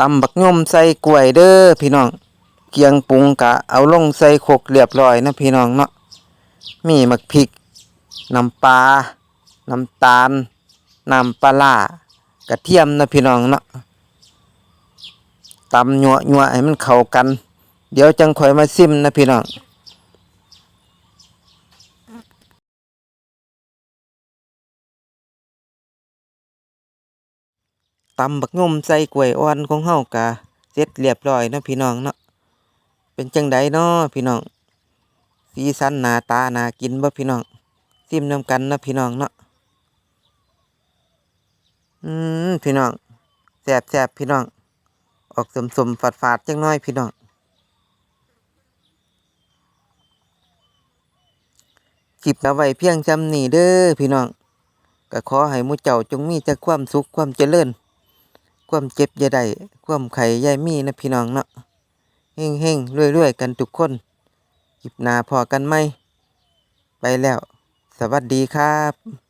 ตำบักย่อมใส่กล้วยเด้อพี่น้องเกียงปรุงกะเอาลงใส่ขกเรียบร้อยนะพี่น้องเนาะมีมักพริกน้ำปลาน้ำตาลน้ำปลากระเทียมนะพี่น้องเนาะตำยัวยัวให้มันเข้ากัน เดี๋ยวจังค่อยมาซิมนะพี่น้อง ตำบักงมใส่กล้วยอ่อนของเฮากะเสร็จเรียบร้อยเนาะพี่น้องเนาะเป็นจังไดเนาะพี่น้องสีสันหน้าตาน่ากินบ่พี่น้องซิมนำกันนะพี่น้องเนาะอืมพี่น้องแซ่บแซบพี่น้อง ออกสมสมฝาดฝาดจังน้อยพี่น้องคลิปเอาไว้เพียงจำนี่เด้อพี่น้องก็ขอให้หมู่เจ้าจงมีแต่ความสุขความเจริญ ความเจ็บอย่าได้ความไข่ย่ามีนะพี่น้องเนาะเฮงเฮงรวยรวยๆ กันทุกคนหยิบนาพอกันไหม ไปแล้ว สวัสดีครับ